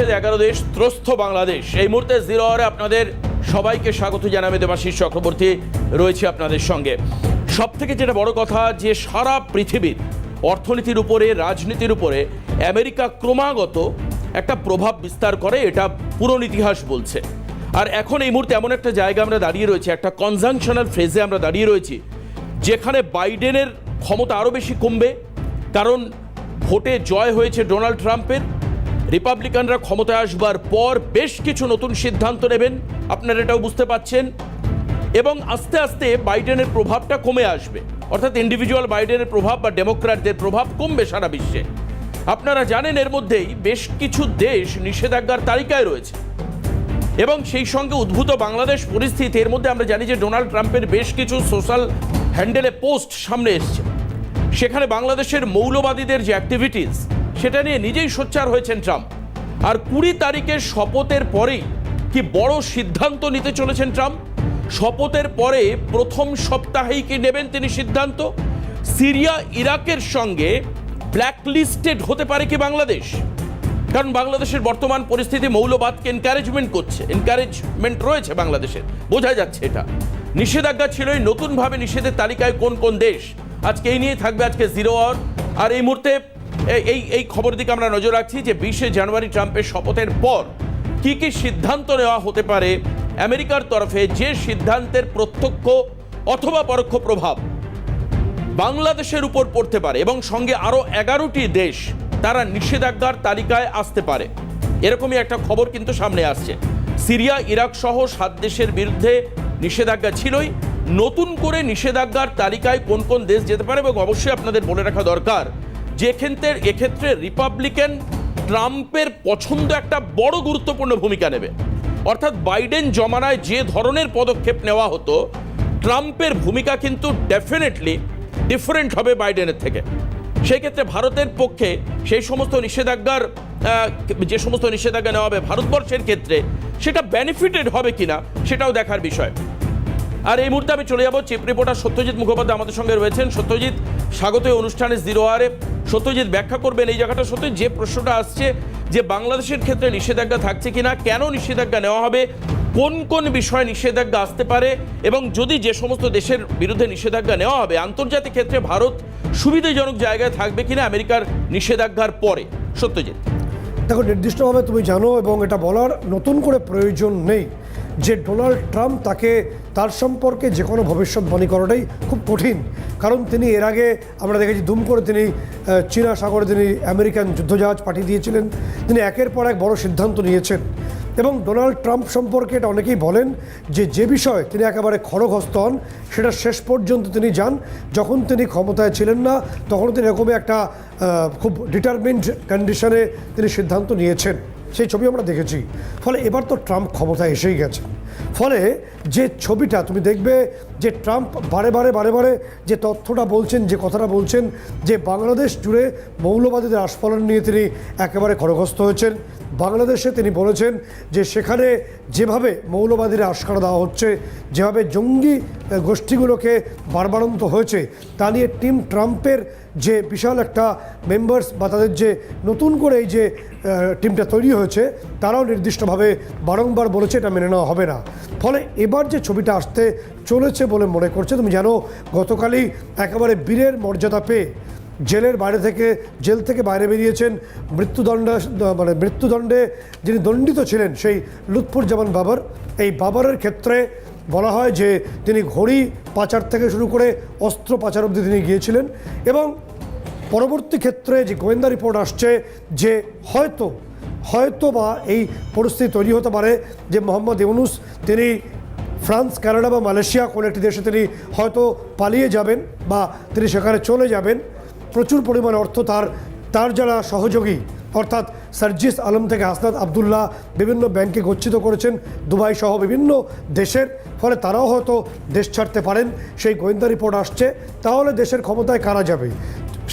Trump এগারো দেশ ত্রস্ত বাংলাদেশ। এই মুহূর্তে জিরো আওয়ারে আপনাদের সবাইকে স্বাগত জানাবে দেবাশিস চক্রবর্তী। রয়েছে আপনাদের সঙ্গে। সব থেকে যেটা বড় কথা, যে সারা পৃথিবীর অর্থনীতির উপরে, রাজনীতির উপরে আমেরিকা ক্রমাগত একটা প্রভাব বিস্তার করে, এটা পুরনো ইতিহাস বলছে। আর এখন এই মুহূর্তে এমন একটা জায়গা আমরা দাঁড়িয়ে রয়েছি, একটা কনজাংশনাল ফেজে আমরা দাঁড়িয়ে রয়েছি, যেখানে বাইডেনের ক্ষমতা আরও বেশি কমবে। কারণ ভোটে জয় হয়েছে ডোনাল্ড ট্রাম্পের রিপাবলিকানরা ক্ষমতায় আসবার পর বেশ কিছু নতুন সিদ্ধান্ত নেবেন। আপনারা এটাও বুঝতে পাচ্ছেন। এবং আস্তে আস্তে বাইডেনের প্রভাবটা কমে আসবে। অর্থাৎ ইন্ডিভিজুয়াল বাইডেনের প্রভাব বা ডেমোক্র্যাটদের প্রভাব কমবে সারা বিশ্বে। আপনারা জানেন এর মধ্যেই বেশ কিছু দেশ নিষেধাজ্ঞার তালিকায় রয়েছে। এবং সেই সঙ্গে উদ্ভূত বাংলাদেশ পরিস্থিতি, এর মধ্যে আমরা জানি যে ডোনাল্ড ট্রাম্পের বেশ কিছু সোশ্যাল হ্যান্ডেলে পোস্ট সামনে এসছে। সেখানে বাংলাদেশের মৌলবাদীদের যে অ্যাক্টিভিটিস সেটা নিয়ে নিজেই সোচ্চার হয়েছেন ট্রাম্প। আর কুড়ি তারিখের শপথের পরেই কি বড় সিদ্ধান্ত নিতে চলেছেন ট্রাম্প? শপথের পরে প্রথম সপ্তাহেই কি নেবেন তিনি সিদ্ধান্ত? সিরিয়া, ইরাকের সঙ্গে ব্ল্যাকলিস্টেড হতে পারে কি বাংলাদেশ? কারণ বাংলাদেশের বর্তমান পরিস্থিতি মৌলবাদকে এনকারেজমেন্ট করছে। এনকারেজমেন্ট রয়েছে বাংলাদেশের। বোঝা যাচ্ছে এটা। নিষেধাজ্ঞা ছিলই নতুনভাবে নিষেধের তালিকায় কোন কোন দেশ। আজকে এই নিয়ে থাকবে আজকে জিরো আওয়ার আর এই মুহূর্তে এই এই খবর দিকে আমরা নজর রাখছি যে বিশে জানুয়ারি ট্রাম্পের শপথের পর কি কি সিদ্ধান্ত নেওয়া হতে পারে আমেরিকার তরফে, যে সিদ্ধান্তের প্রত্যক্ষ অথবা পরোক্ষ প্রভাব বাংলাদেশের উপর পড়তে পারে এবং সঙ্গে আরও এগারোটি দেশ তারা নিষেধাজ্ঞার তালিকায় আসতে পারে। এরকমই একটা খবর কিন্তু সামনে আসছে। সিরিয়া, ইরাক সহ সাত দেশের বিরুদ্ধে নিষেধাজ্ঞা ছিলই। নতুন করে নিষেধাজ্ঞার তালিকায় কোন কোন দেশ যেতে পারে এবং অবশ্যই আপনাদের বলে রাখা দরকার যে ক্ষেত্রে এক্ষেত্রে রিপাবলিকান ট্রাম্পের পছন্দ একটা বড় গুরুত্বপূর্ণ ভূমিকা নেবে। অর্থাৎ বাইডেন জমানায় যে ধরনের পদক্ষেপ নেওয়া হতো, ট্রাম্পের ভূমিকা কিন্তু ডেফিনেটলি ডিফারেন্ট হবে বাইডেনের থেকে। সেই ক্ষেত্রে ভারতের পক্ষে সেই সমস্ত নিষেধাজ্ঞার যে সমস্ত নিষেধাজ্ঞা নেওয়া হবে ভারতবর্ষের ক্ষেত্রে, সেটা বেনিফিটেড হবে কিনা, সেটাও দেখার বিষয়। আর এই মুহূর্তে আমি চলে যাব চিফ রিপোর্টার সত্যজিৎ মুখোপাধ্যায় আমাদের সঙ্গে রয়েছেন। সত্যজিৎ, স্বাগত এই অনুষ্ঠানে জিরো আরে। সত্যজিৎ, ব্যাখ্যা করবেন এই জায়গাটা সত্যি যে প্রশ্নটা আসছে যে বাংলাদেশের ক্ষেত্রে নিষেধাজ্ঞা থাকছে কিনা, কেন নিষেধাজ্ঞা নেওয়া হবে, কোন কোন বিষয়ে নিষেধাজ্ঞা আসতে পারে, এবং যদি যে সমস্ত দেশের বিরুদ্ধে নিষেধাজ্ঞা নেওয়া হবে, আন্তর্জাতিক ক্ষেত্রে ভারত সুবিধাজনক জায়গায় থাকবে কিনা আমেরিকার নিষেধাজ্ঞার পরে। সত্যজিৎ। দেখো, নির্দিষ্টভাবে তুমি জানো এবং এটা বলার নতুন করে প্রয়োজন নেই। যে ডোনাল্ড ট্রাম্প তাকে তার সম্পর্কে যে কোনো ভবিষ্যৎবাণী করাটাই খুব কঠিন। কারণ তিনি এর আগে আমরা দেখেছি দুম করে তিনি চীনা সাগরে তিনি আমেরিকান যুদ্ধজাহাজ পাঠিয়ে দিয়েছিলেন। তিনি একের পর এক বড় সিদ্ধান্ত নিয়েছেন। এবং ডোনাল্ড ট্রাম্প সম্পর্কে এটা অনেকেই বলেন যে যে বিষয়ে তিনি একেবারে খড়গহস্ত হন, সেটা শেষ পর্যন্ত তিনি যান। যখন তিনি ক্ষমতায় ছিলেন না, তখন তিনি এরকমই একটা খুব ডিটারমিন্ড কন্ডিশনে তিনি সিদ্ধান্ত নিয়েছেন। সেই ছবি আমরা দেখেছি। ফলে এবার তো ট্রাম্প ক্ষমতায় এসেই গেছে। ফলে যে ছবিটা, তুমি দেখবে যে ট্রাম্প বারে বারে বারে বারে যে তথ্যটা বলছেন, যে কথাটা বলছেন, যে বাংলাদেশ জুড়ে মৌলবাদীদের আস্ফলন নিয়ে তিনি একেবারে খড়গস্ত হয়েছেন। বাংলাদেশে তিনি বলেছেন যে সেখানে যেভাবে মৌলবাদীরা আস্কারা দেওয়া হচ্ছে, যেভাবে জঙ্গি গোষ্ঠীগুলোকে বারবারন্ত হয়েছে, তা নিয়ে টিম ট্রাম্পের যে বিশাল একটা মেম্বার্স বা তাদের যে নতুন করে এই যে টিমটা তৈরি হয়েছে, তারাও নির্দিষ্টভাবে বারংবার বলেছে এটা মেনে নেওয়া হবে না। ফলে এবার যে ছবিটা আসতে চলেছে বলে মনে করছে, তুমি জানো, গতকালই একেবারে বীরের মর্যাদা পেয়ে জেলের বাইরে থেকে, জেল থেকে বাইরে বেরিয়েছেন মৃত্যুদণ্ড মানে মৃত্যুদণ্ডে যিনি দণ্ডিত ছিলেন সেই লুৎফুর জামান বাবর। এই বাবরের ক্ষেত্রে বলা হয় যে তিনি ঘড়ি পাচার থেকে শুরু করে অস্ত্র পাচার অবধি তিনি গিয়েছিলেন এবং পরবর্তী ক্ষেত্রে যে গোয়েন্দা রিপোর্ট আসছে যে হয়তো হয়তো বা এই পরিস্থিতি তৈরি হতে পারে যে মোহাম্মদ ইউনুস তিনি ফ্রান্স, কানাডা বা মালয়েশিয়া কোনো একটি দেশে তিনি হয়তো পালিয়ে যাবেন বা তিনি সেখানে চলে যাবেন। প্রচুর পরিমাণ অর্থ তার তার যারা সহযোগী, অর্থাৎ সার্জিস আলম থেকে আসনাদ আবদুল্লাহ বিভিন্ন ব্যাংকে গচ্ছিত করেছেন, দুবাই সহ বিভিন্ন দেশের, ফলে তারাও হয়তো দেশ ছাড়তে পারেন, সেই গোয়েন্দা রিপোর্ট আসছে, তাহলে দেশের ক্ষমতায় কারা যাবে?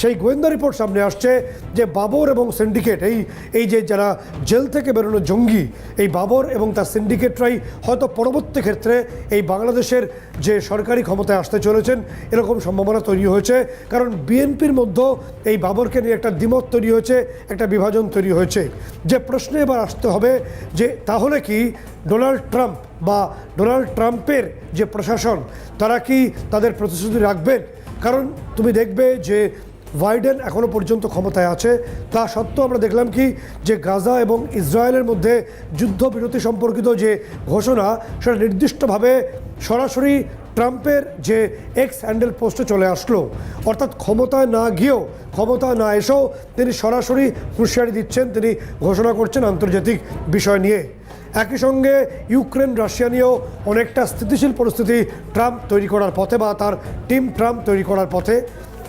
সেই গোয়েন্দা রিপোর্ট সামনে আসছে যে বাবর এবং সিন্ডিকেট, এই এই যে যারা জেল থেকে বেরোনো জঙ্গি, এই বাবর এবং তার সিন্ডিকেটরাই হয়তো পরবর্তী ক্ষেত্রে এই বাংলাদেশের যে সরকারি ক্ষমতায় আসতে চলেছেন, এরকম সম্ভাবনা তৈরি হয়েছে। কারণ বিএনপির মধ্যেও এই বাবরকে নিয়ে একটা দ্বিমত তৈরি হয়েছে, একটা বিভাজন তৈরি হয়েছে। যে প্রশ্নে এবার আসতে হবে যে তাহলে কি ডোনাল্ড ট্রাম্প বা ডোনাল্ড ট্রাম্পের যে প্রশাসন, তারা কি তাদের প্রতিশ্রুতি রাখবেন? কারণ তুমি দেখবে যে বাইডেন এখনও পর্যন্ত ক্ষমতায় আছে। তা সত্ত্বেও আমরা দেখলাম কি, যে গাজা এবং ইসরায়েলের মধ্যে যুদ্ধবিরতি সম্পর্কিত যে ঘোষণা, সেটা নির্দিষ্টভাবে সরাসরি ট্রাম্পের যে এক্স হ্যান্ডেল পোস্টে চলে আসলো। অর্থাৎ ক্ষমতায় না গিয়েও ক্ষমতা না এসেও তিনি সরাসরি হুঁশিয়ারি দিচ্ছেন, তিনি ঘোষণা করছেন আন্তর্জাতিক বিষয় নিয়ে। একই সঙ্গে ইউক্রেন, রাশিয়া নিয়েও অনেকটা স্থিতিশীল পরিস্থিতি ট্রাম্প তৈরি করার পথে বা তার টিম ট্রাম্প তৈরি করার পথে।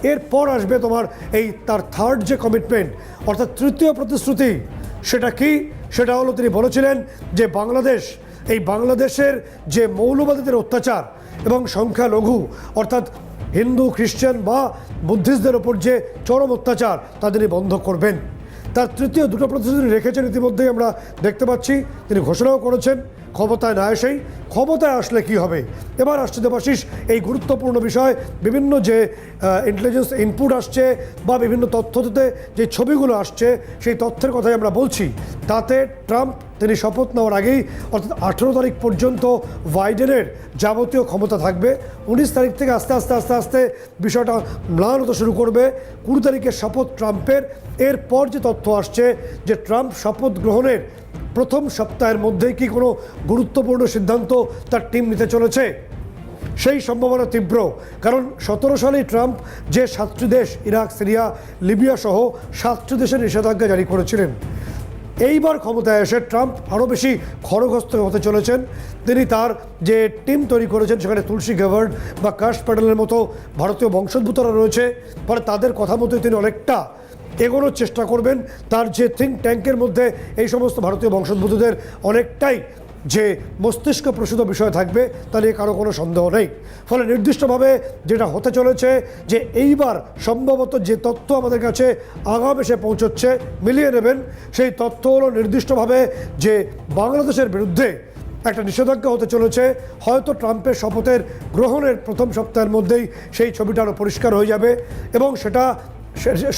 এরপর আসবে তোমার এই তার থার্ড যে কমিটমেন্ট অর্থাৎ তৃতীয় প্রতিশ্রুতি, সেটা কি? সেটা হলো তিনি বলেছিলেন যে বাংলাদেশ, এই বাংলাদেশের যে মৌলবাদীদের অত্যাচার এবং সংখ্যালঘু, অর্থাৎ হিন্দু, খ্রিস্টান বা বুদ্ধিস্টদের ওপর যে চরম অত্যাচার, তা তিনি বন্ধ করবেন। তার তৃতীয় দুটো প্রতিশ্রুতি রেখেছেন, ইতিমধ্যেই আমরা দেখতে পাচ্ছি। তিনি ঘোষণাও করেছেন। ক্ষমতায় না এসেই ক্ষমতায় আসলে কি হবে? এবার আসছে দেবাশিস, এই গুরুত্বপূর্ণ বিষয়, বিভিন্ন যে ইন্টেলিজেন্স ইনপুট আসছে বা বিভিন্ন তথ্যতে যে ছবিগুলো আসছে, সেই তথ্যের কথাই আমরা বলছি। তাতে ট্রাম্প তিনি শপথ নেওয়ার আগেই, অর্থাৎ আঠেরো তারিখ পর্যন্ত বাইডেনের যাবতীয় ক্ষমতা থাকবে। উনিশ তারিখ থেকে আস্তে আস্তে আস্তে আস্তে বিষয়টা ম্লান হতে শুরু করবে। কুড়ি তারিখের শপথ ট্রাম্পের। এরপর যে তথ্য আসছে যে ট্রাম্প শপথ গ্রহণের প্রথম সপ্তাহের মধ্যেই কি কোনো গুরুত্বপূর্ণ সিদ্ধান্ত তার টিম নিতে চলেছে? সেই সম্ভাবনা তীব্র, কারণ সতেরো সালেই ট্রাম্প যে সাতটি দেশ, ইরাক, সিরিয়া, লিবিয়া সহ সাতটি দেশের নিষেধাজ্ঞা জারি করেছিলেন। এইবার ক্ষমতায় এসে ট্রাম্প আরও বেশি খড়গস্ত হতে চলেছেন। তিনি তার যে টিম তৈরি করেছেন, সেখানে তুলসী গেভার্ড বা কাশ প্যাডেলের মতো ভারতীয় বংশোদ্ভূতরা রয়েছে। ফলে তাদের কথা মতোই তিনি অনেকটা এগোনোর চেষ্টা করবেন। তার যে থিঙ্ক ট্যাঙ্কের মধ্যে এই সমস্ত ভারতীয় বংশোদ্ভূতদের অনেকটাই যে মস্তিষ্ক প্রসূত বিষয় থাকবে, তা নিয়ে কারও কোনো সন্দেহ নেই। ফলে নির্দিষ্টভাবে যেটা হতে চলেছে, যে এইবার সম্ভবত যে তথ্য আমাদের কাছে আগাম এসে পৌঁছচ্ছে, মিলিয়ে নেবেন, সেই তথ্য হলো নির্দিষ্টভাবে যে বাংলাদেশের বিরুদ্ধে একটা নিষেধাজ্ঞা হতে চলেছে। হয়তো ট্রাম্পের শপথের গ্রহণের প্রথম সপ্তাহের মধ্যেই সেই ছবিটা আরও পরিষ্কার হয়ে যাবে এবং সেটা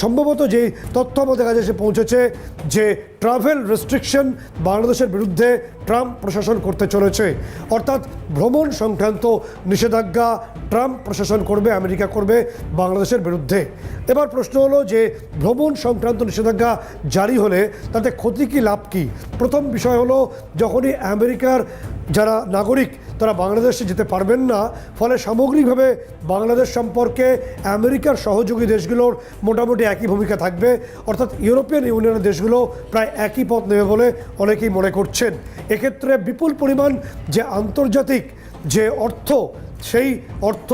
সম্ভবত যে তথ্য আমাদের কাছে এসে পৌঁছেছে যে ট্রাভেল রেস্ট্রিকশন বাংলাদেশের বিরুদ্ধে ট্রাম্প প্রশাসন করতে চলেছে। অর্থাৎ ভ্রমণ সংক্রান্ত নিষেধাজ্ঞা ট্রাম্প প্রশাসন করবে, আমেরিকা করবে বাংলাদেশের বিরুদ্ধে। এবার প্রশ্ন হলো যে ভ্রমণ সংক্রান্ত নিষেধাজ্ঞা জারি হলে তাতে ক্ষতি কি, লাভ কি? প্রথম বিষয় হলো যখনই আমেরিকার যারা নাগরিক তারা বাংলাদেশে যেতে পারবেন না। ফলে সামগ্রিকভাবে বাংলাদেশ সম্পর্কে আমেরিকার সহযোগী দেশগুলোর মোটামুটি একই ভূমিকা থাকবে। অর্থাৎ ইউরোপিয়ান ইউনিয়নের দেশগুলো প্রায় একই পথ নেবে বলে অনেকেই মনে করছেন। এক্ষেত্রে বিপুল পরিমাণ যে আন্তর্জাতিক যে অর্থ, সেই অর্থ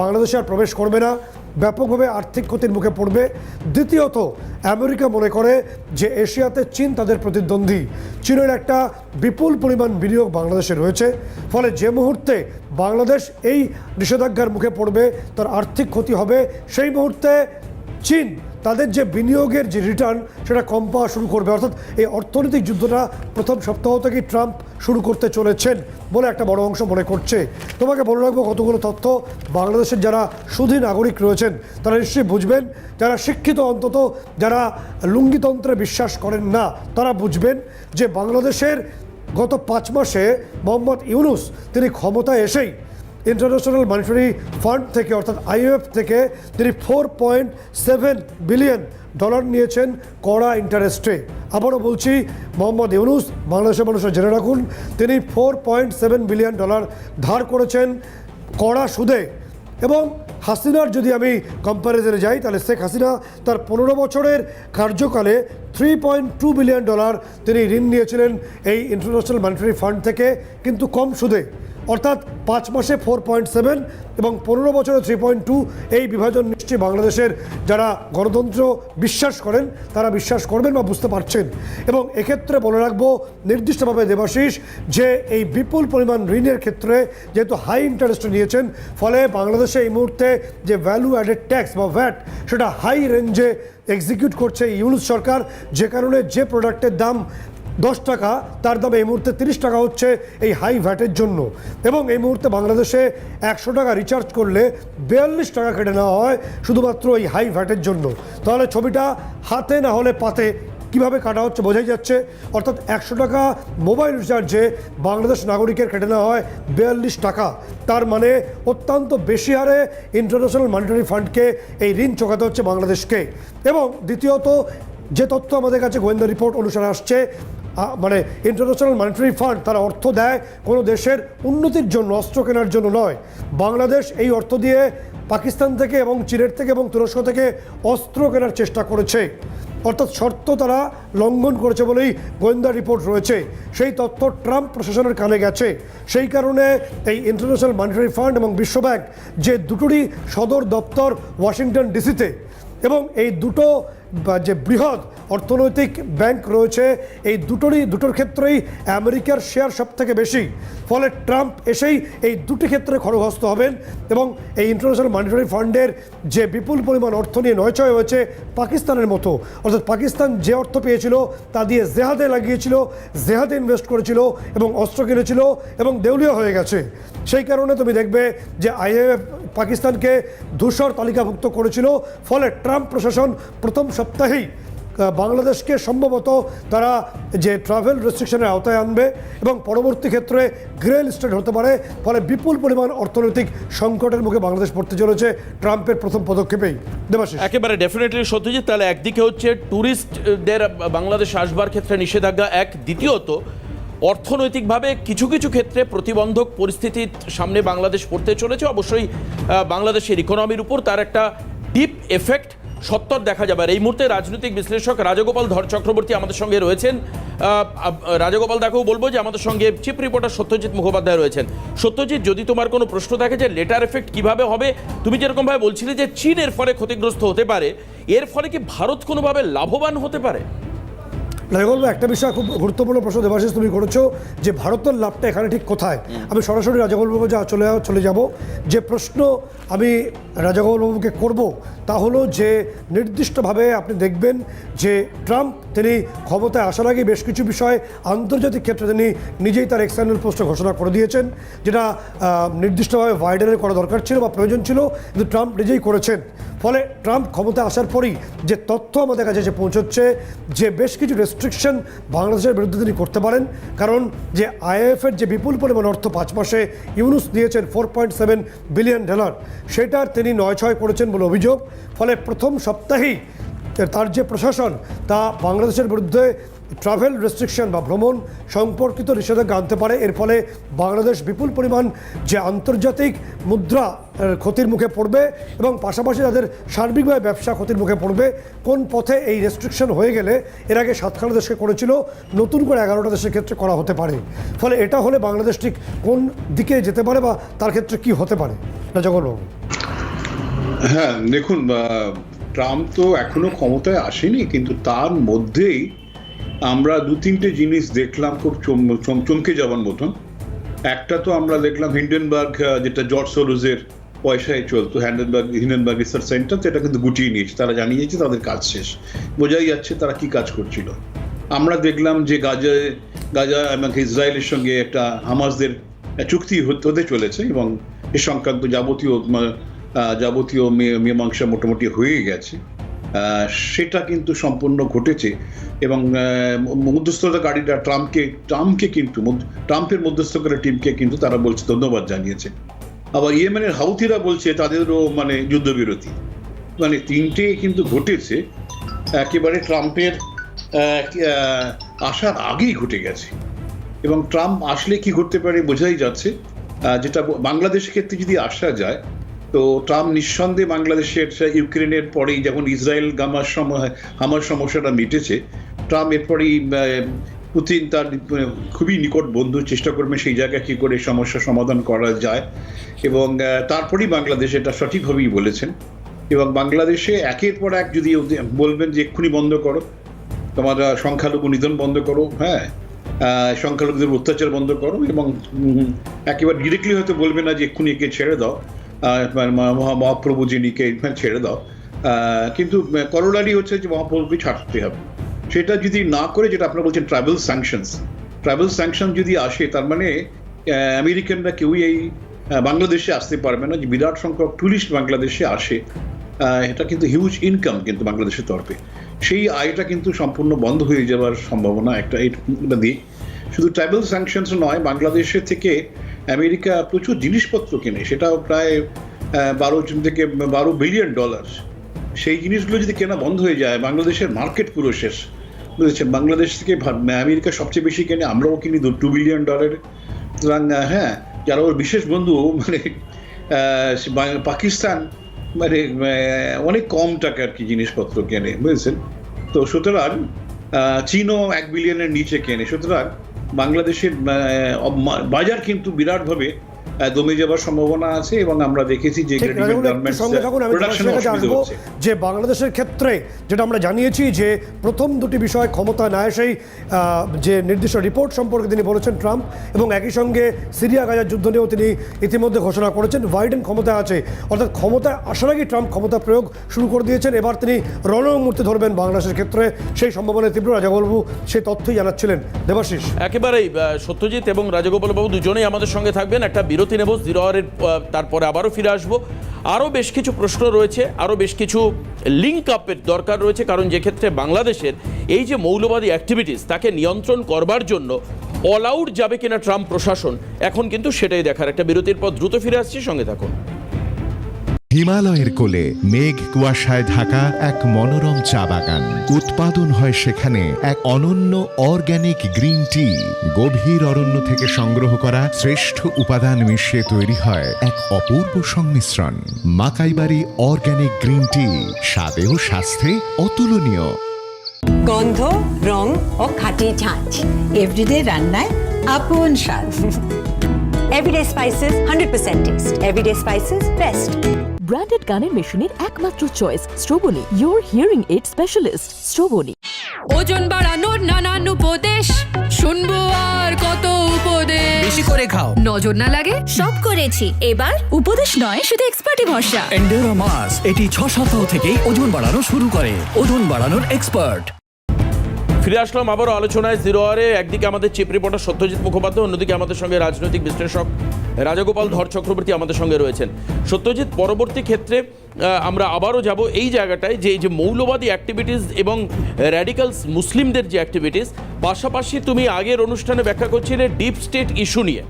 বাংলাদেশে আর প্রবেশ করবে না। ব্যাপকভাবে আর্থিক ক্ষতির মুখে পড়বে। দ্বিতীয়ত, আমেরিকা মনে করে যে এশিয়াতে চীন তাদের প্রতিদ্বন্দ্বী। চীনের একটা বিপুল পরিমাণ বিনিয়োগ বাংলাদেশে রয়েছে। ফলে যে মুহূর্তে বাংলাদেশ এই নিষেধাজ্ঞার মুখে পড়বে, তার আর্থিক ক্ষতি হবে, সেই মুহূর্তে চীন তাদের যে বিনিয়োগের যে রিটার্ন সেটা কম পাওয়া শুরু করবে। অর্থাৎ এই অর্থনৈতিক যুদ্ধটা প্রথম সপ্তাহ থেকেই ট্রাম্প শুরু করতে চলেছেন বলে একটা বড় অংশ মনে করছে। তোমাকে বলে রাখব কতগুলো তথ্য। বাংলাদেশের যারা সুধী নাগরিক রয়েছেন, তারা নিশ্চয়ই বুঝবেন। যারা শিক্ষিত অন্তত, যারা লুঙ্গিতন্ত্রে বিশ্বাস করেন না, তারা বুঝবেন যে বাংলাদেশের গত পাঁচ মাসে মোহাম্মদ ইউনুস, তিনি ক্ষমতায় এসেই ইন্টারন্যাশনাল মনিটারি ফান্ড থেকে, অর্থাৎ আইএফ থেকে তিনি four point seven billion dollar নিয়েছেন কড়া ইন্টারেস্টে আবারও বলছি, মোহাম্মদ ইউনুস, বাংলাদেশের মানুষরা জেনে রাখুন, তিনি four point seven billion dollar ধার করেছেন কড়া সুদে। এবং হাসিনার যদি আমি কম্প্যারিজনে যাই, তাহলে শেখ হাসিনা তার পনেরো বছরের কার্যকালে three point two billion dollar তিনি ঋণ নিয়েছিলেন এই ইন্টারন্যাশনাল মনিটারি ফান্ড থেকে, কিন্তু কম সুদে। অর্থাৎ পাঁচ মাসে ফোর পয়েন্ট সেভেন এবং পনেরো বছরে থ্রি পয়েন্ট টু এই বিভাজন নিশ্চয়ই বাংলাদেশের যারা গণতন্ত্র বিশ্বাস করেন, তারা বিশ্বাস করবেন বা বুঝতে পারছেন। এবং এক্ষেত্রে বলে রাখব, নির্দিষ্টভাবে দেবাশিস, যে এই বিপুল পরিমাণ ঋণের ক্ষেত্রে যেহেতু হাই ইন্টারেস্ট নিয়েছেন, ফলে বাংলাদেশে এই মুহূর্তে যে ভ্যালু অ্যাডেড ট্যাক্স বা ভ্যাট সেটা হাই রেঞ্জে এক্সিকিউট করছে ইউনুস সরকার, যে কারণে যে প্রোডাক্টের দাম দশ টাকা, তার দাম এই মুহূর্তে তিরিশ টাকা হচ্ছে এই হাই ভ্যাটের জন্য। এবং এই মুহূর্তে বাংলাদেশে একশো টাকা রিচার্জ করলে বিয়াল্লিশ টাকা কেটে নেওয়া হয় শুধুমাত্র এই হাই ভ্যাটের জন্য। তাহলে ছবিটা হাতে না হলে পাতে কীভাবে কাটা হচ্ছে বোঝাই যাচ্ছে। অর্থাৎ একশো টাকা মোবাইল রিচার্জে বাংলাদেশ নাগরিকের কেটে নেওয়া হয় বিয়াল্লিশ টাকা। তার মানে অত্যন্ত বেশি হারে ইন্টারন্যাশনাল মনিটারি ফান্ডকে এই ঋণ চোকাতে হচ্ছে বাংলাদেশকে। এবং দ্বিতীয়ত, যে তথ্য আমাদের কাছে গোয়েন্দা রিপোর্ট অনুসারে আসছে মানে ইন্টারন্যাশনাল মনিটারি ফান্ড তারা অর্থ দেয় কোনো দেশের উন্নতির জন্য, অস্ত্র কেনার জন্য নয়। বাংলাদেশ এই অর্থ দিয়ে পাকিস্তান থেকে এবং চীনের থেকে এবং তুরস্ক থেকে অস্ত্র কেনার চেষ্টা করেছে। অর্থাৎ শর্ত তারা লঙ্ঘন করেছে বলেই গোয়েন্দা রিপোর্ট রয়েছে। সেই তথ্য ট্রাম্প প্রশাসনের কানে গেছে। সেই কারণে এই ইন্টারন্যাশনাল মনিটারি ফান্ড এবং বিশ্বব্যাংক যে দুটোরই সদর দপ্তর ওয়াশিংটন ডিসিতে এবং এই দুটো যে বৃহৎ অর্থনৈতিক ব্যাংক রয়েছে। এই দুটোরই, দুটোর ক্ষেত্রেই আমেরিকার শেয়ার সব থেকে বেশি। ফলে ট্রাম্প এসেই এই দুটি ক্ষেত্রে খড়গহস্ত হবেন এবং এই ইন্টারন্যাশনাল মনিটারি ফান্ডের যে বিপুল পরিমাণ অর্থ নিয়ে নয়চয় হয়েছে পাকিস্তানের মতো, অর্থাৎ পাকিস্তান যে অর্থ পেয়েছিল তা দিয়ে জেহাদে লাগিয়েছিল, জেহাদে ইনভেস্ট করেছিল এবং অস্ত্র কিনেছিল এবং দেউলিয়া হয়ে গেছে। সেই কারণে তুমি দেখবে যে আইএমএফ পাকিস্তানকে ধূসর তালিকাভুক্ত করেছিল। ফলে ট্রাম্প প্রশাসন প্রথম সপ্তাহেই বাংলাদেশকে সম্ভবত তারা যে ট্রাভেল রেস্ট্রিকশনের আওতায় আনবে এবং পরবর্তী ক্ষেত্রে গ্রে লিস্টেড হতে পারে, ফলে বিপুল পরিমাণ অর্থনৈতিক সংকটের মুখে বাংলাদেশ পড়তে চলেছে ট্রাম্পের প্রথম পদক্ষেপেই। দেবাশিস। একেবারে ডেফিনেটলি সত্যজিৎ, তাহলে একদিকে হচ্ছে ট্যুরিস্টদের বাংলাদেশ আসবার ক্ষেত্রে নিষেধাজ্ঞা এক, দ্বিতীয়ত অর্থনৈতিকভাবে কিছু কিছু ক্ষেত্রে প্রতিবন্ধক পরিস্থিতির সামনে বাংলাদেশ পড়তে চলেছে। অবশ্যই বাংলাদেশের ইকোনমির উপর তার একটা ডিপ এফেক্ট সত্তর দেখা যাবে। এই মুহূর্তে রাজনৈতিক বিশ্লেষক রাজগোপাল ধর চক্রবর্তী আমাদের সঙ্গে রয়েছেন। রাজগোপাল দাকেও বলব যে আমাদের সঙ্গে চিফ রিপোর্টার সত্যজিৎ মুখোপাধ্যায় রয়েছেন। সত্যজিৎ, যদি তোমার কোনো প্রশ্ন থাকে যে লেটার এফেক্ট কীভাবে হবে, তুমি যেরকমভাবে বলছিলে যে চীন এর ফলে ক্ষতিগ্রস্ত হতে পারে, এর ফলে কি ভারত কোনোভাবে লাভবান হতে পারে? বলব একটা বিষয় খুব গুরুত্বপূর্ণ প্রশ্ন দেবাশিস তুমি করেছ যে ভারতের লাভটা এখানে ঠিক কোথায়? আমি সরাসরি রাজাগোপালবাবু যা চলে চলে যাব। যে প্রশ্ন আমি রাজাগোপালবাবুকে করব তা হলো যে নির্দিষ্টভাবে আপনি দেখবেন যে ট্রাম্প তিনি ক্ষমতায় আসার আগে বেশ কিছু বিষয় আন্তর্জাতিক ক্ষেত্রে তিনি নিজেই তার এক্সটার্নাল পোস্টে ঘোষণা করে দিয়েছেন, যেটা নির্দিষ্টভাবে বাইডেনের করা দরকার ছিল বা প্রয়োজন ছিল, কিন্তু ট্রাম্প নিজেই করেছেন। ফলে ট্রাম্প ক্ষমতায় আসার পরই যে তথ্য আমাদের কাছে এসে পৌঁছচ্ছে, যে বেশ কিছু রেস্ট্রিকশন বাংলাদেশের বিরুদ্ধে তিনি করতে পারেন, কারণ যে আইএফের যে বিপুল পরিমাণ অর্থ পাঁচ মাসে ইউনুস দিয়েছেন four point seven billion dollar সেটার তিনি নয় ছয় করেছেন বলে অভিযোগ। ফলে প্রথম সপ্তাহেই তার যে প্রশাসন, তা বাংলাদেশের বিরুদ্ধে ট্রাভেল রেস্ট্রিকশন বা ভ্রমণ সম্পর্কিত নিষেধাজ্ঞা আনতে পারে। এর ফলে বাংলাদেশ বিপুল পরিমাণ যে আন্তর্জাতিক মুদ্রা ক্ষতির মুখে পড়বে এবং পাশাপাশি তাদের সার্বিকভাবে ব্যবসা ক্ষতির মুখে পড়বে। কোন পথে এই রেস্ট্রিকশন হয়ে গেলে, এর আগে সাতখানা দেশকে করেছিল, নতুন করে এগারোটা দেশের ক্ষেত্রে করা হতে পারে। ফলে এটা হলে বাংলাদেশ ঠিক কোন দিকে যেতে পারে বা তার ক্ষেত্রে কি হতে পারে? রাজগোপালবাবু হ্যাঁ দেখুন ট্রাম্প তো এখনও ক্ষমতায় আসেনি, কিন্তু তার মধ্যেই আমরা দু তিনটে জিনিস দেখলাম খুব চম- চম- চমকে যাওয়ার মতন। একটা তো আমরা দেখলাম হিন্ডেনবার্গ যেটা জর্জ সোরোজের পয়সায় চলতো হ্যান্ডেনবার্গ হিন্ডেনবার্গ রিসার্চ সেন্টার সেটা কিন্তু গুটিয়ে নিয়েছে, তারা জানিয়েছে তাদের কাজ শেষ। বোঝাই যাচ্ছে তারা কি কাজ করছিল। আমরা দেখলাম যে গাজায় গাজা এবং ইসরায়েলের সঙ্গে একটা হামাসদের চুক্তি হতে চলেছে এবং এ সংক্রান্ত যাবতীয় যাবতীয় মীমাংসা মোটামুটি হয়ে গেছে। সেটা কিন্তু সম্পূর্ণ ঘটেছে এবং মধ্যস্থতা গাড়িটা ট্রাম্পকে ট্রাম্পকে কিন্তু ট্রাম্পের মধ্যস্থকারী টিমকে কিন্তু তারা বলছে, ধন্যবাদ জানিয়েছে। আবার ইয়েমেনের হাউথিরা বলছে, তাদেরও মানে যুদ্ধবিরতি। মানে তিনটে কিন্তু ঘটেছে, একেবারে ট্রাম্পের আসার আগেই ঘটে গেছে। এবং ট্রাম্প আসলে কি ঘটতে পারে বোঝাই যাচ্ছে। যেটা বাংলাদেশের ক্ষেত্রে যদি আসা যায় তো ট্রাম্প নিঃসন্দেহে বাংলাদেশের ইউক্রেনের পরেই যখন ইসরায়েল গামার সময়, হামার সমস্যাটা মিটেছে, ট্রাম্প এরপরেই পুতিন তার খুবই নিকট বন্ধু, চেষ্টা করবেন সেই জায়গায় কী করে সমস্যার সমাধান করা যায় এবং তারপরেই বাংলাদেশ এটা সঠিকভাবেই বলেছেন এবং বাংলাদেশে একের পর এক যদি বলবেন যে এক্ষুনি বন্ধ করো, তোমার সংখ্যালঘু নিধন বন্ধ করো হ্যাঁ সংখ্যালঘুদের অত্যাচার বন্ধ করো এবং একেবারে ডিরেক্টলি হয়তো বলবে না যে এক্ষুনি একে ছেড়ে দাও। মহাপ্রভু যিনিকে ছেড়ে দাও। কিন্তু করোলারি হচ্ছে যে মহাপ্রভুকে ছাড়তে হবে। সেটা যদি না করে, যেটা আপনারা বলছেন ট্রাভেল স্যাংশনস ট্রাভেল স্যাংশন যদি আসে, তার মানে আমেরিকানরা কেউই এই বাংলাদেশে আসতে পারবে না, যে বিরাট সংখ্যক টুরিস্ট বাংলাদেশে আসে। এটা কিন্তু হিউজ ইনকাম কিন্তু বাংলাদেশের তরফে। সেই আয়টা কিন্তু সম্পূর্ণ বন্ধ হয়ে যাওয়ার সম্ভাবনা একটা দিক শুধু ট্রাভেল স্যাংশনস নয়, বাংলাদেশের থেকে আমেরিকা প্রচুর জিনিসপত্র কেনে, সেটাও প্রায় বারো থেকে বারো বিলিয়ন ডলার সেই জিনিসগুলো যদি কেনা বন্ধ হয়ে যায়, বাংলাদেশের মার্কেট পুরো শেষ। বুঝেছেন? বাংলাদেশ থেকে আমেরিকা সবচেয়ে বেশি কেনে, আমরাও কিনি দু টু বিলিয়ন ডলার সুতরাং হ্যাঁ যারা ওর বিশেষ বন্ধু মানে পাকিস্তান মানে অনেক কম টাকার কি জিনিসপত্র কেনে, বুঝেছেন? তো সুতরাং চীনও এক বিলিয়নের নিচে কেনে। সুতরাং বাংলাদেশের বাজার কিন্তু বিরাটভাবে দমে যাবার সম্ভাবনা আছে এবং আমরা দেখেছি যে। যে বাংলাদেশের ক্ষেত্রে যেটা আমরা জানিয়েছি যে প্রথম দুটি বিষয় ক্ষমতা না এসেই যে নির্দিষ্ট রিপোর্ট সম্পর্কে তিনি বলেছেন ট্রাম্প এবং একই সঙ্গে সিরিয়া গাজার যুদ্ধ নিয়েও তিনি ইতিমধ্যে ঘোষণা করেছেন বাইডেন ক্ষমতায় আছে। অর্থাৎ ক্ষমতায় আসার আগেই ট্রাম্প ক্ষমতা প্রয়োগ শুরু করে দিয়েছেন। এবার তিনি রণমূর্তি ধরবেন বাংলাদেশের ক্ষেত্রে। সেই সম্ভাবনা তীব্র রাজাগোলবাবু সেই তথ্যই জানাচ্ছিলেন। দেবাশিস। একেবারেই সত্যজিৎ এবং রাজগোপাল বাবু দুজনেই আমাদের সঙ্গে থাকবেন। একটা বিরতি নেব জিরো আওয়ারের তারপরে আবারও ফিরে আসব। আরও বেশ কিছু প্রশ্ন রয়েছে, আরও বেশ কিছু লিঙ্ক আপের দরকার রয়েছে, কারণ যে ক্ষেত্রে বাংলাদেশের এই যে মৌলবাদী অ্যাক্টিভিটিস তাকে নিয়ন্ত্রণ করবার জন্য অল আউট যাবে কিনা ট্রাম্প প্রশাসন, এখন কিন্তু সেটাই দেখার। একটা বিরতির পর দ্রুত ফিরে আসছি, সঙ্গে থাকুন। হিমালয়ের কোলে মেঘ কুয়াশায় ঢাকা এক মনোরম চা বাগান। উৎপাদন হয় সেখানে এক অনন্য অর্গ্যানিক গ্রিন টি। গভীর অরণ্য থেকে সংগ্রহ করা শ্রেষ্ঠ উপাদান মিশিয়ে তৈরি হয় এক অপূর্ব সংমিশ্রণ। মাকাইবাড়ি অর্গ্যানিক গ্রিন টি স্বাদে ও স্বাস্থ্যে অতুলনীয়। গন্ধ, রং ও খাঁটি ঝাঁঝ এভরিডে রান্নায় আপন স্বাদ। Everyday spices hundred percent taste everyday spices best branded গানের মেশিনের একমাত্র চয়েস স্ট্রোবনি ইয়োর হিয়ারিং এইড স্পেশালিস্ট স্ট্রোবনি ওজন বাড়ানোর নানান উপদেশ শুনব আর কত উপদেশ। বেশি করে খাও। নজর না লাগে? সব করেছি। এবার উপদেশ নয় শুধু এক্সপার্টই ভরসা। এন্ডেরো মাস এটি ছ সপ্তাহ থেকেই ওজন বাড়ানো শুরু করে। ওজন বাড়ানোর এক্সপার্ট ফিরে আসলাম আবারও আলোচনায়, জিরো আরে একদিকে আমাদের চিপ রিপোর্টার সত্যজিৎ মুখোপাধ্যায়, অন্যদিকে আমাদের সঙ্গে রাজনৈতিক বিশ্লেষক রাজগোপাল ধর চক্রবর্তী আমাদের সঙ্গে রয়েছেন। সত্যজিৎ, পরবর্তী ক্ষেত্রে আমরা আবারও যাব এই জায়গাটায় যে এই যে মৌলবাদী অ্যাক্টিভিটিস এবং র্যাডিক্যালস মুসলিমদের যে অ্যাক্টিভিটিস পাশাপাশি তুমি আগের অনুষ্ঠানে ব্যাখ্যা করছিলে ডিপ স্টেট ইস্যু নিয়ে।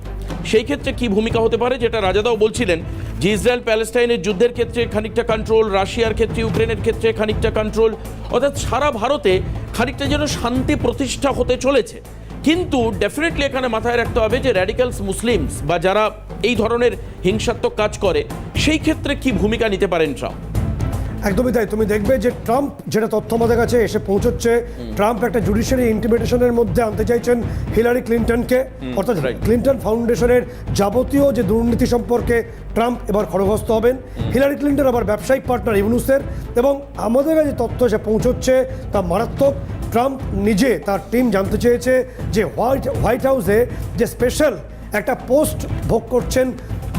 সেই ক্ষেত্রে কি ভূমিকা হতে পারে? যেটা রাজাদাও বলছিলেন যে ইসরায়েল প্যালেস্টাইনের যুদ্ধের ক্ষেত্রে খানিকটা কন্ট্রোল রাশিয়ার ক্ষেত্রে, ইউক্রেনের ক্ষেত্রে খানিকটা কন্ট্রোল অর্থাৎ সারা ভারতে খানিকটা যেন শান্তি প্রতিষ্ঠা হতে চলেছে। কিন্তু ডেফিনেটলি এখানে মাথায় রাখতে হবে যে র্যাডিক্যালস মুসলিমস বা যারা এই ধরনের হিংসাত্মক কাজ করে সেই ক্ষেত্রে কি ভূমিকা নিতে পারেন ট্রাম্প একদমই তাই। তুমি দেখবে যে ট্রাম্প যেটা তথ্য আমাদের কাছে এসে পৌঁছচ্ছে ট্রাম্প একটা জুডিশিয়ারি ইন্টিমিডেশনের মধ্যে আনতে চাইছেন হিলারি ক্লিন্টনকে অর্থাৎ. ক্লিন্টন ফাউন্ডেশনের যাবতীয় যে দুর্নীতি সম্পর্কে ট্রাম্প এবার খড়গস্ত হবেন। হিলারি ক্লিন্টন আবার ব্যবসায়িক পার্টনার ইউনুসের এবং আমাদের কাছে তথ্য এসে পৌঁছচ্ছে তা মারাত্মক। ট্রাম্প নিজে তার টিম জানতে চেয়েছে যে হোয়াইট হোয়াইট হাউসে যে স্পেশাল একটা পোস্ট ভোগ করছেন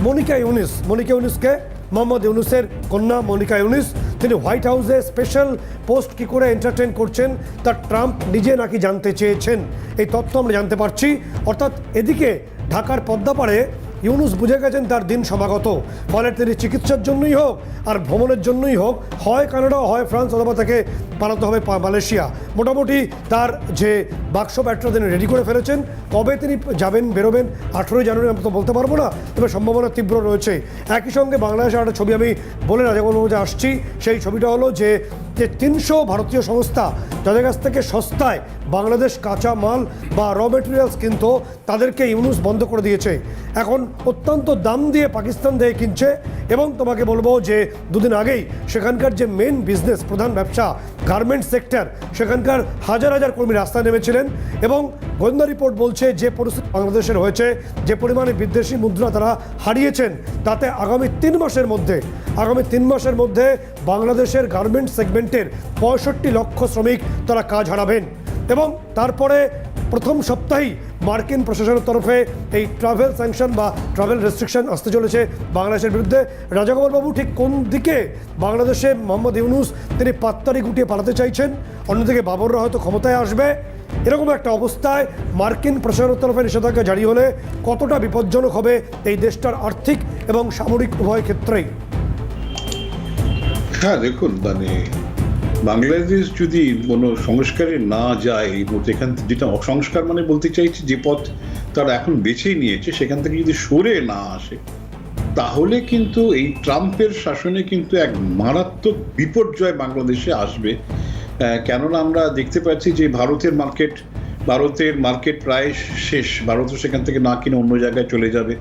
মনিকা ইউনিস। মনিকা ইউনিসকে মোহাম্মদ ইউনুসের কন্যা মনিকা ইউনিস। তিনি হোয়াইট হাউসে স্পেশাল পোস্ট কি করে এন্টারটেন করছেন তা ট্রাম্প নিজে নাকি জানতে চেয়েছেন। এই তথ্য আমরা জানতে পারছি। অর্থাৎ এদিকে ঢাকার পদ্মাপাড়ে ইউনুস বুঝে গেছেন তার দিন সমাগত। ফলে তিনি চিকিৎসার জন্যই হোক আর ভ্রমণের জন্যই হোক, হয় কানাডা, হয় ফ্রান্স অথবা তাকে পালাতে হবে মালয়েশিয়া। মোটামুটি তার যে বাক্স ব্যাটটা তিনি রেডি করে ফেলেছেন, কবে তিনি যাবেন, বেরোবেন, আঠেরোই জানুয়ারি আমরা তো বলতে পারব না, তবে সম্ভাবনা তীব্র রয়েছে। একই সঙ্গে বাংলাদেশের একটা ছবি আমি বলে রাজাগোলবাবু যে আসছি, সেই ছবিটা হলো যে যে তিনশো ভারতীয় সংস্থা যাদের কাছ থেকে সস্তায় বাংলাদেশ কাঁচা মাল বা র মেটেরিয়ালস কিনতো, তাদেরকে ইউনুস বন্ধ করে দিয়েছে। এখন অত্যন্ত দাম দিয়ে পাকিস্তান দিয়ে কিনছে এবং তোমাকে বলব যে দুদিন আগেই সেখানকার যে মেন বিজনেস প্রধান ব্যবসা গার্মেন্টস সেক্টর সেখানকার হাজার হাজার কর্মী রাস্তায় নেমেছিলেন এবং গোয়েন্দা রিপোর্ট বলছে যে পরিস্থিতি বাংলাদেশের হয়েছে, যে পরিমাণে বিদেশি মুদ্রা তারা হারিয়েছেন, তাতে আগামী তিন মাসের মধ্যে, আগামী তিন মাসের মধ্যে বাংলাদেশের গার্মেন্ট সেগমেন্টের পঁয়ষট্টি লক্ষ শ্রমিক তারা কাজ হারাবেন। এবং তারপরে প্রথম সপ্তাহেই মার্কিন প্রশাসনের তরফে এই ট্রাভেল স্যাংশন বা ট্রাভেল রেস্ট্রিকশন আসতে চলেছে বাংলাদেশের বিরুদ্ধে। রাজাগোপালবাবু ঠিক কোন দিকে বাংলাদেশে মোহাম্মদ ইউনুস তিনি পাত্তারি গুটিয়ে পালাতে চাইছেন? অন্যদিকে বাবররা হয়তো ক্ষমতায় আসবে। এরকম একটা অবস্থায় মার্কিন প্রশাসনের তরফে নিষেধাজ্ঞা জারি হলে কতটা বিপজ্জনক হবে এই দেশটার আর্থিক এবং সামরিক উভয় ক্ষেত্রেই? হ্যাঁ দেখুন মানে বাংলাদেশ যদি কোনো সংস্কারে না যায়, এই মুহূর্তে এখান যেটা অসংস্কার মানে বলতে চাইছি, যে পথ তারা এখন বেছে নিয়েছে, সেখান থেকে যদি সরে না আসে, তাহলে কিন্তু এই ট্রাম্পের শাসনে কিন্তু এক মারাত্মক বিপর্যয় বাংলাদেশে আসবে। কেননা আমরা দেখতে পাচ্ছি যে ভারতের মার্কেট ভারতের মার্কেট প্রায় শেষ। ভারতও সেখান থেকে না কিনে অন্য জায়গায় চলে যাবে।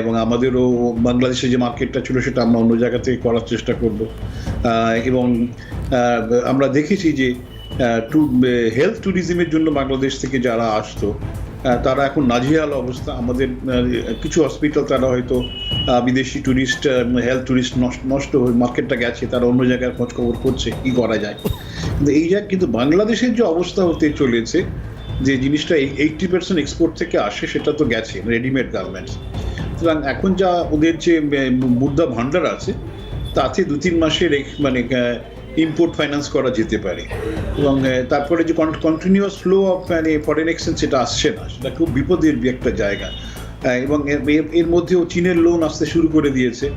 এবং আমাদেরও বাংলাদেশে যে মার্কেটটা ছিল সেটা আমরা অন্য জায়গা থেকে করার চেষ্টা করব। এবং আমরা দেখেছি যে টু হেলথ ট্যুরিজমের জন্য বাংলাদেশ থেকে যারা আসতো তারা এখন নাজিয়াল অবস্থা। আমাদের কিছু হসপিটাল তারা হয়তো বিদেশি ট্যুরিস্ট হেলথ ট্যুরিস্ট নষ্ট হয়ে মার্কেটটা গেছে, তারা অন্য জায়গায় খোঁজ খবর করছে, কি করা যায়? কিন্তু এই জায়গা কিন্তু বাংলাদেশের যে অবস্থা হতে চলেছে যে জিনিসটা এইটটি পার্সেন্ট এক্সপোর্ট থেকে আসে, সেটা তো গেছে রেডিমেড গার্মেন্টস সুতরাং এখন যা ওদের যে মুদ্রা ভাণ্ডার আছে, তাতে দু তিন মাসের এক- মানে ইম্পোর্ট ফাইন্যান্স করা যেতে পারে। এবং তারপরে যে কন্টিনিউয়াস ফ্লো অফ মানে ফরেন এক্সচেঞ্জ সেটা আসছে না। সেটা খুব বিপদের একটা জায়গা। এবং এর মধ্যেও চীনের লোন আসতে শুরু করে দিয়েছে।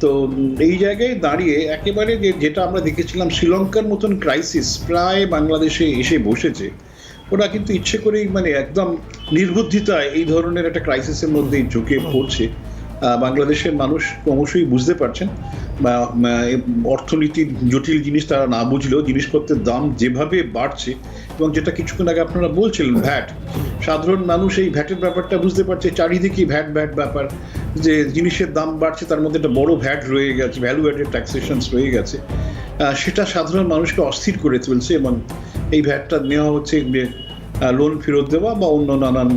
তো এই জায়গায় দাঁড়িয়ে একেবারে যে, যেটা আমরা দেখেছিলাম, শ্রীলঙ্কার মতন ক্রাইসিস প্রায় বাংলাদেশে এসে বসেছে। ওরা কিন্তু ইচ্ছে করেই মানে একদম নির্বুদ্ধিতায় এই ধরনের একটা ক্রাইসিসের মধ্যে ঝুঁকে পড়ছে। বাংলাদেশের মানুষ ক্রমশই বুঝতে পারছেন। বা অর্থনীতির জটিল জিনিস তারা না বুঝলেও জিনিসপত্রের দাম যেভাবে বাড়ছে এবং যেটা কিছুক্ষণ আগে আপনারা বলছিলেন ভ্যাট, সাধারণ মানুষ এই ভ্যাটের ব্যাপারটা বুঝতে পারছে চারিদিকে ভ্যাট ভ্যাট ব্যাপার। যে জিনিসের দাম বাড়ছে, তার মধ্যে একটা বড় ভ্যাট রয়ে গেছে ভ্যালু অ্যাডেড ট্যাক্সেশনস রয়ে গেছে। সেটা সাধারণ মানুষকে অস্থির করে তুলছে এবং এই ভ্যাটটা নেওয়া হচ্ছে লোন ফেরত দেওয়া বা অন্য নানান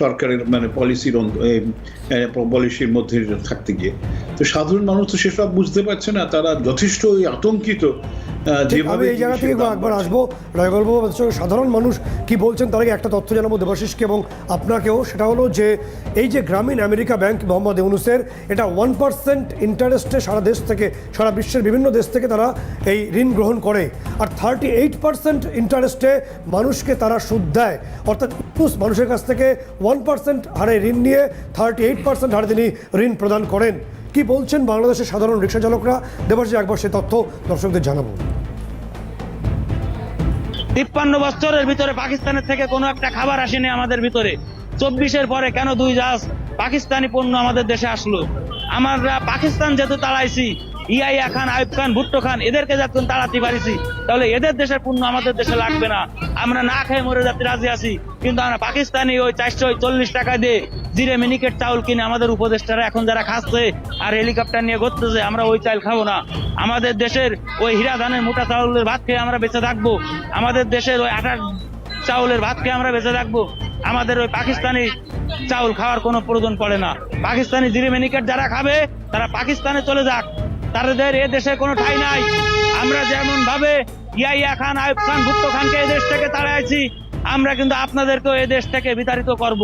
সরকারের মানে পলিসির পলিসির মধ্যে থাকতে গিয়ে তো সাধারণ মানুষ তো সেসব বুঝতে পারছে না তারা যথেষ্ট ওই আতঙ্কিত যেভাবে এই জায়গা থেকে একবার। আসব রায়গল্প সাধারণ মানুষ কি বলছেন তার আগে একটা তথ্য জানাব দেবাশিসকে এবং আপনাকেও সেটা হলো যে এই যে গ্রামীণ আমেরিকা ব্যাংক মোহাম্মদ ইউনুসের এটা ওয়ান পার্সেন্ট ইন্টারেস্টে সারা দেশ থেকে সারা বিশ্বের বিভিন্ন দেশ থেকে তারা এই ঋণ গ্রহণ করে আর থার্টি এইট পার্সেন্ট ইন্টারেস্টে মানুষকে তারা সুদ দেয়। অর্থাৎ ইউনুস মানুষের কাছ থেকে ওয়ান পার্সেন্ট হারে ঋণ নিয়ে থার্টি এইট পার্সেন্ট হারে তিনি ঋণ প্রদান করেন। কি বলছেন বাংলাদেশের সাধারণ রিক্সা চালকরা দেবাশিস, একবার সে তথ্য দর্শকদের জানাব। তিপ্পান্ন বছরের ভিতরে পাকিস্তানের থেকে কোনো একটা খাবার আসেনি আমাদের ভিতরে। চব্বিশের পরে কেন দুই জাহাজ পাকিস্তানি পণ্য আমাদের দেশে আসলো? আমরা পাকিস্তান যেহেতু তাড়াইছি ইয়াইয়া খান আইব খান, ভুট্টো খান, এদেরকে যখন তাড়াতে পারিছি। তাহলে এদের দেশের পণ্য আমাদের দেশে লাগবে না। আমরা না খেয়ে মরে যাতে রাজি আছি। কিন্তু আমরা পাকিস্তানি ওই চারশো চল্লিশ টাকা দিয়ে জিরে মিনিকেট চাউল কিনে আমাদের উপদেষ্টারা এখন যারা খাচ্ছে আর হেলিকপ্টার নিয়ে ঘুরতেছে, আমরা ওই চাল খাব না। আমাদের দেশের ওই হীরা ধানের মোটা চাউলের ভাত খেয়ে আমরা বেঁচে থাকব। আমাদের দেশের ওই আটার চাউলের ভাত খেয়ে আমরা বেঁচে থাকব। আমাদের ওই পাকিস্তানি চাউল খাওয়ার কোনো প্রয়োজন পড়ে না। পাকিস্তানি জিরে মিনিকেট যারা খাবে, তারা পাকিস্তানে চলে যাক। তাদের এ দেশে কোনো ঠাই নাই। আমরা যেমন ভাবে ইয়াইয়া খান, আয়ুব খান ভুট্টো খানকে এই দেশ থেকে তাড়াইছি আমরা কিন্তু আপনাদেরকেও এই দেশ থেকে বিতাড়িত করব।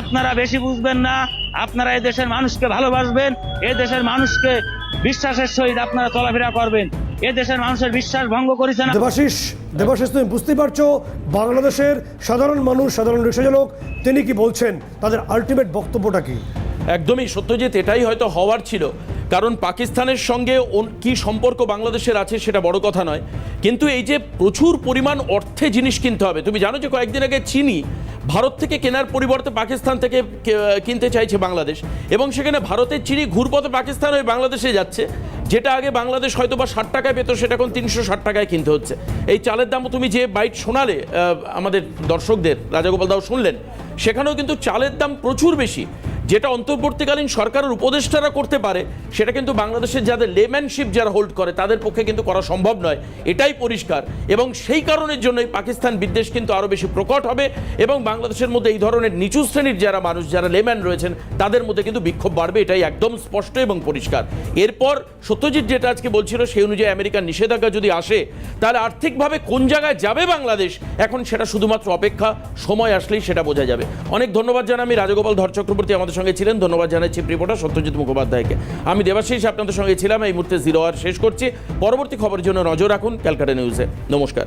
আপনারা বেশি বুঝবেন না, আপনারা এই দেশের মানুষকে ভালোবাসবেন, এ দেশের মানুষকে বিশ্বাসের সহিত আপনারা চলাফেরা করবেন। এ দেশের মানুষের বিশ্বাস ভঙ্গ করেছে না। দেবাশিস দেবাশিস, তুমি বুঝতেই পারছ, বাংলাদেশের সাধারণ মানুষ, সাধারণ রিক্সা চালক তিনি কি বলছেন? তাদের আলটিমেট বক্তব্যটা কি? একদমই সত্যজিৎ, এটাই হয়তো হওয়ার ছিল। কারণ পাকিস্তানের সঙ্গে কি সম্পর্ক বাংলাদেশের আছে সেটা বড় কথা নয়। কিন্তু এই যে প্রচুর পরিমাণ অর্থে জিনিস কিনতে হবে, তুমি জানো যে কয়েকদিন আগে চিনি ভারত থেকে কেনার পরিবর্তে পাকিস্তান থেকে কিনতে চাইছে বাংলাদেশ। এবং সেখানে ভারতের চিনি ঘুরপথে পাকিস্তান হয়ে বাংলাদেশে যাচ্ছে। যেটা আগে বাংলাদেশ হয়তো বা ষাট টাকায় পেত, সেটা এখন তিনশো ষাট টাকায় কিনতে হচ্ছে। এই চালের দামও তুমি যে বাইট শোনালে আমাদের দর্শকদের, রাজাগোপাল দাও শুনলেন, সেখানেও কিন্তু চালের দাম প্রচুর বেশি। যেটা অন্তর্বর্তীকালীন সরকারের উপদেষ্টারা করতে পারে, সেটা কিন্তু বাংলাদেশের যাদের লেম্যানশিপ যারা হোল্ড করে, তাদের পক্ষে কিন্তু করা সম্ভব নয়। এটাই পরিষ্কার। এবং সেই কারণের জন্যই পাকিস্তান বিদ্বেষ কিন্তু আরও বেশি প্রকট হবে এবং বাংলাদেশের মধ্যে এই ধরনের নিচু শ্রেণির যারা মানুষ, যারা লেম্যান রয়েছেন, তাদের মধ্যে কিন্তু বিক্ষোভ বাড়বে। এটাই একদম স্পষ্ট এবং পরিষ্কার। এরপর সত্যজিৎ যেটা আজকে বলছিল, সেই অনুযায়ী আমেরিকার নিষেধাজ্ঞা যদি আসে, তাহলে আর্থিকভাবে কোন জায়গায় যাবে বাংলাদেশ? এখন সেটা শুধুমাত্র অপেক্ষা। সময় আসলেই সেটা বোঝা যাবে। অনেক ধন্যবাদ জানাই আমি রাজগোপাল ধর চক্রবর্তী আমাদের সঙ্গে ছিলেন, ধন্যবাদ জানাচ্ছি প্রিপোর্টার রিপোর্টার সত্যজিৎ মুখোপাধ্যায়কে। আমি দেবাশিস, আপনাদের সঙ্গে ছিলাম, এই মুহূর্তে জিরো আর শেষ করছি। পরবর্তী খবরের জন্য নজর রাখুন ক্যালকাটা নিউজে। নমস্কার।